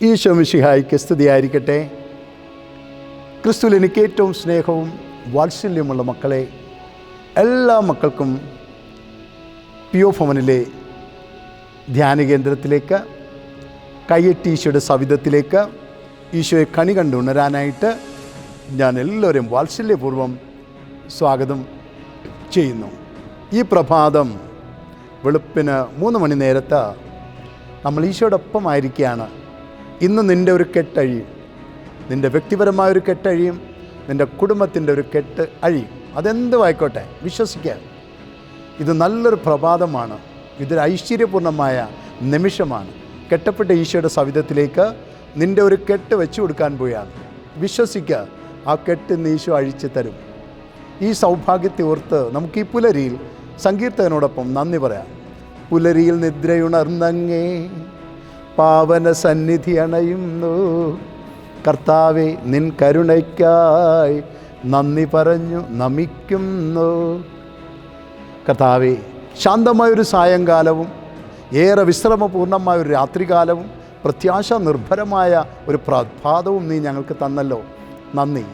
ഈശോ മിശിഹായിക്ക് സ്തുതിയായിരിക്കട്ടെ. ക്രിസ്തുവിൽ എനിക്ക് ഏറ്റവും സ്നേഹവും വാത്സല്യമുള്ള മക്കളെ എല്ലാ മക്കൾക്കും പി ഒ ഭവനിലെ ധ്യാന കേന്ദ്രത്തിലേക്ക് കയ്യെട്ടി ഈശോയുടെ സവിധത്തിലേക്ക് ഈശോയെ കണി കണ്ടുണരാനായിട്ട് ഞാൻ എല്ലാവരെയും വാത്സല്യപൂർവം സ്വാഗതം ചെയ്യുന്നു. ഈ പ്രഭാതം വെളുപ്പിന് മൂന്ന് മണി നേരത്ത് നമ്മൾ ഈശോടൊപ്പം ആയിരിക്കുകയാണ് ഇന്ന് നിന്റെ ഒരു കെട്ടഴിയും. നിന്റെ വ്യക്തിപരമായ ഒരു കെട്ടഴിയും നിന്റെ കുടുംബത്തിന്റെ ഒരു കെട്ട് അഴിയും. അതെന്തും ആയിക്കോട്ടെ വിശ്വസിക്കുക ഇത് നല്ലൊരു പ്രഭാതമാണ്. ഇതൊരു ഐശ്വര്യപൂർണമായ നിമിഷമാണ്. കെട്ടപ്പെട്ട ഈശോയുടെ സവിധത്തിലേക്ക് നിന്റെ ഒരു കെട്ട് വെച്ചു കൊടുക്കാൻ പോയാണ്. വിശ്വസിക്കുക ആ കെട്ട് ഇന്ന് ഈശോ അഴിച്ചു തരും. ഈ സൗഭാഗ്യത്തെ ഓർത്ത് നമുക്ക് ഈ പുലരിയിൽ സങ്കീർത്തകനോടൊപ്പം നന്ദി പറയാം. പുലരിയിൽ നിദ്രയുണർന്നങ്ങേ പാവന സന്നിധി അണയുന്നു. കർത്താവെ നിൻ കരുണയ്ക്കായി നന്ദി പറഞ്ഞു നമിക്കുന്നു. കർത്താവെ ശാന്തമായൊരു സായങ്കാലവും ഏറെ വിശ്രമപൂർണമായ ഒരു രാത്രികാലവും പ്രത്യാശ നിർഭരമായ ഒരു പ്രഭാതവും നീ ഞങ്ങൾക്ക് തന്നല്ലോ. നന്ദി.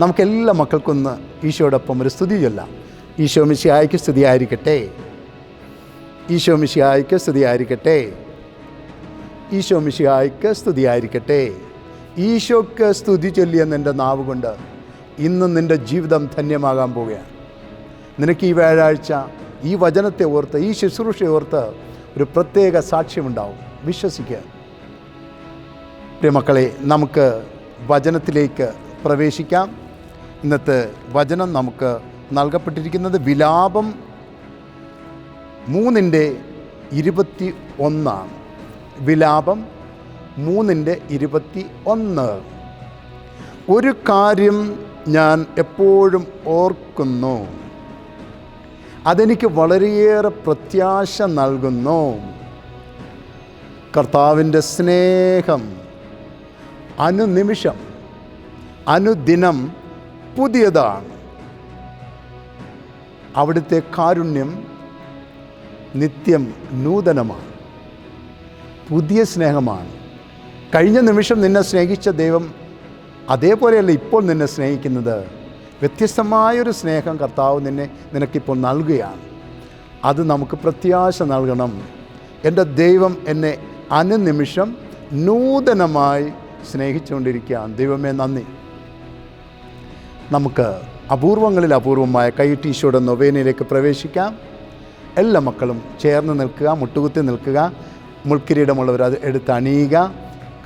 നമുക്കെല്ലാ മക്കൾക്കൊന്ന് ഈശോടൊപ്പം ഒരു സ്തുതി ചൊല്ലാം ഈശോ സ്തുതി സ്തുതിയായിരിക്കട്ടെ. ഈശോ മിശിഹായ്ക്ക് സ്തുതിയായിരിക്കട്ടെ. ഈശോ മിശിഹായ്ക്ക് സ്തുതിയായിരിക്കട്ടെ. ഈശോക്ക് സ്തുതി ചൊല്ലിയ നിന്റെ നാവ് കൊണ്ട് ഇന്ന് നിന്റെ ജീവിതം ധന്യമാകാൻ പോവുകയാണ്. നിനക്ക് ഈ വ്യാഴാഴ്ച ഈ വചനത്തെ ഓർത്ത് ഈ ശുശ്രൂഷയെ ഓർത്ത് ഒരു പ്രത്യേക സാക്ഷ്യമുണ്ടാവും. വിശ്വസിക്കുക. പ്രിയമക്കളെ നമുക്ക് വചനത്തിലേക്ക് പ്രവേശിക്കാം. ഇന്നത്തെ വചനം നമുക്ക് നൽകപ്പെട്ടിരിക്കുന്നത് വിലാപം മൂന്നിന്റെ ഇരുപത്തി ഒന്നാണ് വിലാപം മൂന്നിന്റെ ഇരുപത്തി ഒന്ന് ഒരു കാര്യം ഞാൻ എപ്പോഴും ഓർക്കുന്നു. അതെനിക്ക് വളരെയേറെ പ്രത്യാശ നൽകുന്നു. കർത്താവിന്റെ സ്നേഹം അനുനിമിഷം അനുദിനം പുതിയതാണ്. അവിടുത്തെ കാരുണ്യം നിത്യം നൂതനമാണ്. പുതിയ സ്നേഹമാണ്. കഴിഞ്ഞ നിമിഷം നിന്നെ സ്നേഹിച്ച ദൈവം അതേപോലെയല്ല ഇപ്പോൾ നിന്നെ സ്നേഹിക്കുന്നത്. വ്യത്യസ്തമായൊരു സ്നേഹം കർത്താവ് നിന്നെ നിനക്കിപ്പോൾ നൽകുകയാണ്. അത് നമുക്ക് പ്രത്യാശ നൽകണം. എന്റെ ദൈവം എന്നെ അനുനിമിഷം നൂതനമായി സ്നേഹിച്ചുകൊണ്ടിരിക്കുകയാണ്. ദൈവമേ നന്ദി. നമുക്ക് അപൂർവങ്ങളിൽ അപൂർവമായ കൈ ടീഷോടെ നൊവേനയിലേക്ക് പ്രവേശിക്കാം. എല്ലാ മക്കളും ചേർന്ന് നിൽക്കുക മുട്ടുകുത്തി നിൽക്കുക. മുൾക്കിരീടമുള്ളവർ അത് എടുത്ത് അണിയുക.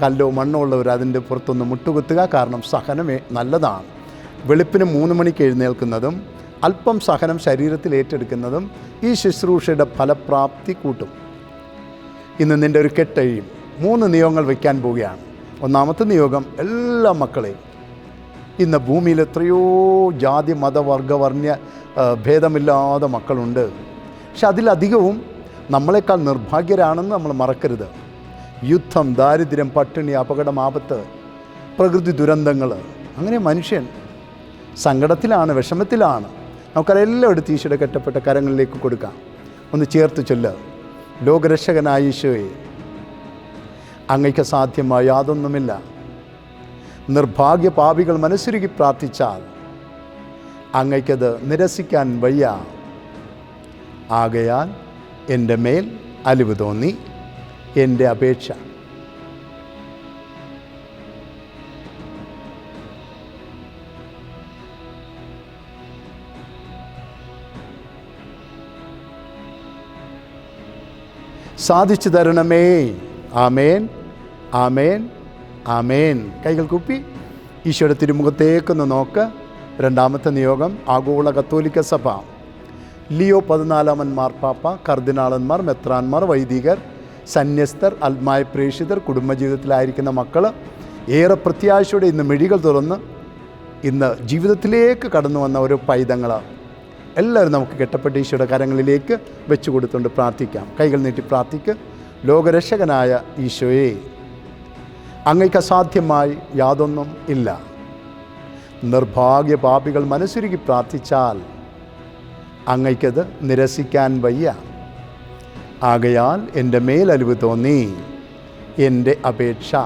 കല്ലോ മണ്ണോ ഉള്ളവർ അതിന്റെ പുറത്തൊന്ന് മുട്ടുകുത്തുക. കാരണം സഹനം നല്ലതാണ്. വെളുപ്പിന് മൂന്ന് മണിക്ക് എഴുന്നേൽക്കുന്നതും അല്പം സഹനം ശരീരത്തിൽ ഏറ്റെടുക്കുന്നതും ഈ ശുശ്രൂഷയുടെ ഫലപ്രാപ്തി കൂട്ടും. ഇന്ന് നിന്റെ ഒരു കെട്ടഴിയും. മൂന്ന് നിയോഗങ്ങൾ വയ്ക്കാൻ പോവുകയാണ്. ഒന്നാമത്തെ നിയോഗം എല്ലാ മക്കളെയും. ഇന്ന് ഭൂമിയിൽ എത്രയോ ജാതി മത വർഗ വർണ്യ ആ, ഭേദമില്ലാതെ മക്കളുണ്ട്. പക്ഷെ അതിലധികവും നമ്മളെക്കാൾ നിർഭാഗ്യരാണെന്ന് നമ്മൾ മറക്കരുത്. യുദ്ധം ദാരിദ്ര്യം പട്ടിണി അപകടം ആപത്ത് പ്രകൃതി ദുരന്തങ്ങൾ അങ്ങനെ മനുഷ്യൻ സങ്കടത്തിലാണ് വിഷമത്തിലാണ്. നമുക്കതെല്ലാം എടുത്ത് ഈശോയുടെ കെട്ടപ്പെട്ട കരങ്ങളിലേക്ക് കൊടുക്കാം. ഒന്ന് ചേർത്ത് ചൊല്ല്. ലോകരക്ഷകനായ ഈശോയെ അങ്ങയ്ക്ക് സാധ്യമായ യാതൊന്നുമില്ല. നിർഭാഗ്യ പാപികൾ മനസ്സുരുകി പ്രാർത്ഥിച്ചാൽ അങ്ങയ്ക്കത് നിരസിക്കാൻ വയ്യ. ആകയാൽ എന്റെ മേൽ അലിവ് തോന്നി എന്റെ അപേക്ഷ. സാധിച്ചു തരണമേ. ആമേൻ. ആമേൻ. ആമേൻ. കൈകൾ കുപ്പി. ഈശോയുടെ തിരുമുഖത്തേക്കൊന്ന് നോക്ക്. രണ്ടാമത്തെ നിയോഗം ആഗോള കത്തോലിക്ക സഭ. ലിയോ പതിനാലാമൻ മാർപ്പാപ്പ കർദിനാളന്മാർ മെത്രാന്മാർ വൈദികർ സന്യസ്തർ ആത്മായ പ്രേക്ഷിതർ കുടുംബജീവിതത്തിലായിരിക്കുന്ന മക്കൾ ഏറെ പ്രത്യാശയോടെ ഇന്ന് മിഴികൾ തുറന്ന് ഇന്ന് ജീവിതത്തിലേക്ക് കടന്നു വന്ന ഒരു പൈതങ്ങൾ എല്ലാവരും നമുക്ക് കെട്ടപ്പെട്ട ഈശോയുടെ കരങ്ങളിലേക്ക് വെച്ചു കൊടുത്തുകൊണ്ട് പ്രാർത്ഥിക്കാം. കൈകൾ നീട്ടി പ്രാർത്ഥിക്ക്. ലോകരക്ഷകനായ ഈശോയെ അങ്ങയ്ക്ക് അസാധ്യമായി യാതൊന്നും ഇല്ല. നിർഭാഗ്യ പാപികൾ മനസ്സുരുകി പ്രാർത്ഥിച്ചാൽ അങ്ങയ്ക്കത് നിരസിക്കാൻ വയ്യ. ആകയാൽ എന്റെ മേലലിവ് തോന്നി എന്റെ അപേക്ഷ.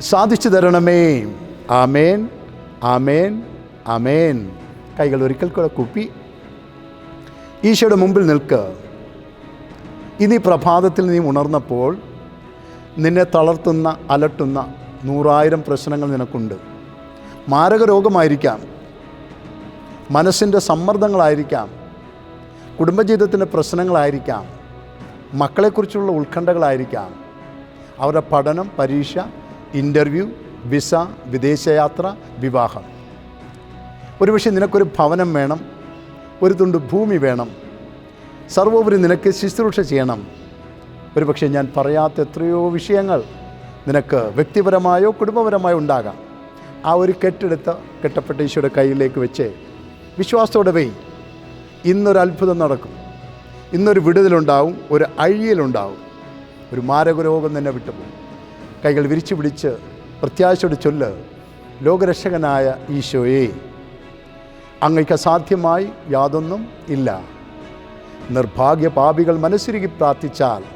സാധിച്ചു തരണമേ. ആമേൻ ആമേൻ ആമേൻ. കൈകൾ ഒരിക്കൽ കൂടെ കുപ്പി. ഈശോയുടെ മുമ്പിൽ നിൽക്ക്. ഇനി പ്രഭാതത്തിൽ നീ ഉണർന്നപ്പോൾ നിന്നെ തളർത്തുന്ന അലട്ടുന്ന നൂറായിരം പ്രശ്നങ്ങൾ നിനക്കുണ്ട്. മാരക രോഗമായിരിക്കാം മനസ്സിന്റെ സമ്മർദ്ദങ്ങളായിരിക്കാം. കുടുംബജീവിതത്തിന്റെ പ്രശ്നങ്ങളായിരിക്കാം. മക്കളെക്കുറിച്ചുള്ള ഉത്കണ്ഠകളായിരിക്കാം. അവരുടെ പഠനം പരീക്ഷ ഇന്റർവ്യൂ വിസ വിദേശയാത്ര വിവാഹം. ഒരുപക്ഷെ നിനക്കൊരു ഭവനം വേണം. ഒരു തുണ്ട് ഭൂമി വേണം. സർവോപരി നിനക്ക് ശുശ്രൂഷ ചെയ്യണം. ഒരുപക്ഷെ ഞാൻ പറയാത്ത എത്രയോ വിഷയങ്ങൾ നിനക്ക് വ്യക്തിപരമായോ കുടുംബപരമായോ ഉണ്ടാകാം. ആ ഒരു കെട്ടെടുത്ത് കെട്ടപ്പെട്ട ഈശോയുടെ കയ്യിലേക്ക് വെച്ച് വിശ്വാസത്തോടെ വെയ്. ഇന്നൊരു അത്ഭുതം നടക്കും. ഇന്നൊരു വിടുതലുണ്ടാവും ഒരു അഴിയലുണ്ടാവും. ഒരു മാരകരോഗം തന്നെ വിട്ടുപോകും. കൈകൾ വിരിച്ചു പിടിച്ച് പ്രത്യാശയോട് ചൊല്ല് ലോകരക്ഷകനായ ഈശോയെ അങ്ങയ്ക്ക് അസാധ്യമായി യാതൊന്നും ഇല്ല. നിർഭാഗ്യ പാപികൾ മനസ്സുരുകി പ്രാർത്ഥിച്ചാൽ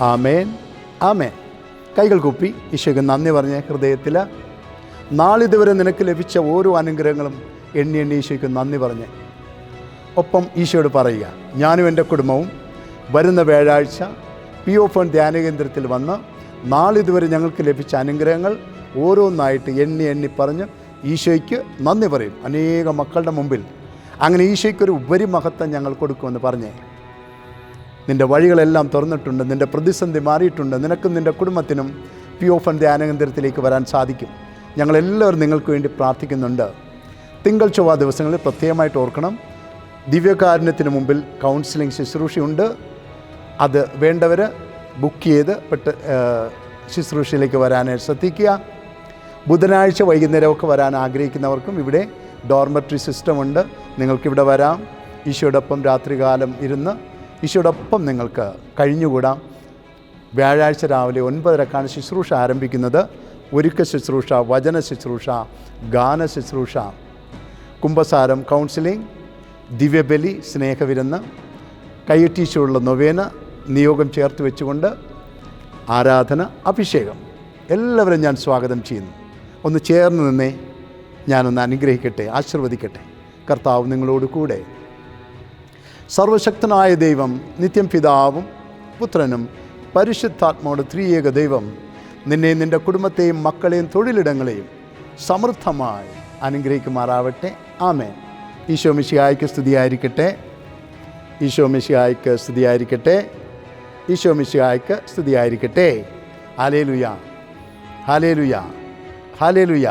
ആമേൻ. ആമേൻ. കൈകൾ കുപ്പി. ഈശോയ്ക്ക് നന്ദി പറഞ്ഞ ഹൃദയത്തിൽ നാളിതുവരെ നിനക്ക് ലഭിച്ച ഓരോ അനുഗ്രഹങ്ങളും എണ്ണി എണ്ണി ഈശോയ്ക്ക് നന്ദി പറഞ്ഞ്. ഒപ്പം ഈശോയോട് പറയുക ഞാനും എന്റെ കുടുംബവും വരുന്ന വ്യാഴാഴ്ച പി ഒ ധ്യാന കേന്ദ്രത്തിൽ വന്ന് നാളിതുവരെ ഞങ്ങൾക്ക് ലഭിച്ച അനുഗ്രഹങ്ങൾ ഓരോന്നായിട്ട് എണ്ണി എണ്ണി പറഞ്ഞ് ഈശോയ്ക്ക് നന്ദി പറയും. അനേക മക്കളുടെ മുമ്പിൽ. അങ്ങനെ ഈശോയ്ക്കൊരു ഉപരിമഹത്വം ഞങ്ങൾ കൊടുക്കുമെന്ന് പറഞ്ഞേ നിന്റെ വഴികളെല്ലാം തുറന്നിട്ടുണ്ട് നിന്റെ പ്രതിസന്ധി മാറിയിട്ടുണ്ട് നിനക്കും നിന്റെ കുടുംബത്തിനും പി ഓഫ് ധ്യാനകേന്ദ്രത്തിലേക്ക് വരാൻ സാധിക്കും. ഞങ്ങളെല്ലാവരും നിങ്ങൾക്ക് വേണ്ടി പ്രാർത്ഥിക്കുന്നുണ്ട്. തിങ്കൾ ചൊവ്വ ദിവസങ്ങളിൽ പ്രത്യേകമായിട്ട് ഓർക്കണം. ദിവ്യകാരുണ്യത്തിന് മുമ്പിൽ കൗൺസിലിംഗ് ശുശ്രൂഷയുണ്ട്. അത് വേണ്ടവർ ബുക്ക് ചെയ്ത് പെട്ട് ശുശ്രൂഷയിലേക്ക് വരാനായിട്ട് ശ്രദ്ധിക്കുക. ബുധനാഴ്ച വൈകുന്നേരമൊക്കെ വരാൻ ആഗ്രഹിക്കുന്നവർക്കും ഇവിടെ ഡോർമെട്രി സിസ്റ്റമുണ്ട് നിങ്ങൾക്കിവിടെ വരാം. ഈശോടൊപ്പം രാത്രികാലം ഇരുന്ന് ഈശോടൊപ്പം നിങ്ങൾക്ക് കഴിഞ്ഞുകൂടാം. വ്യാഴാഴ്ച രാവിലെ ഒൻപതരക്കാണ് ശുശ്രൂഷ ആരംഭിക്കുന്നത്. ഒരുക്ക ശുശ്രൂഷ വചന ശുശ്രൂഷ ഗാന ശുശ്രൂഷ. കുംഭസാരം കൗൺസിലിംഗ് ദിവ്യബലി സ്നേഹവിരുന്ന് കയ്യറ്റീശുള്ള നൊവേന നിയോഗം ചേർത്ത് വെച്ചുകൊണ്ട് ആരാധന അഭിഷേകം. എല്ലാവരും ഞാൻ സ്വാഗതം ചെയ്യുന്നു. ഒന്ന് ചേർന്ന് നിന്നേ. ഞാനൊന്ന് അനുഗ്രഹിക്കട്ടെ ആശീർവദിക്കട്ടെ. കർത്താവ് നിങ്ങളോട് കൂടെ സർവശക്തനായ ദൈവം നിത്യം പിതാവും പുത്രനും പരിശുദ്ധാത്മാവോട് ത്രിയേക ദൈവം നിന്നെ നിന്റെ കുടുംബത്തെയും മക്കളെയും തൊഴിലിടങ്ങളെയും സമൃദ്ധമായി അനുഗ്രഹിക്കുമാറാവട്ടെ. ആമേ ഈശോ മിശിഹായ്ക്ക് സ്തുതിയായിരിക്കട്ടെ. ഈശോ മിശിഹായ്ക്ക് സ്തുതിയായിരിക്കട്ടെ. ഈശോ മിശിഹായ്ക്ക് സ്തുതിയായിരിക്കട്ടെ. Hallelujah hallelujah hallelujah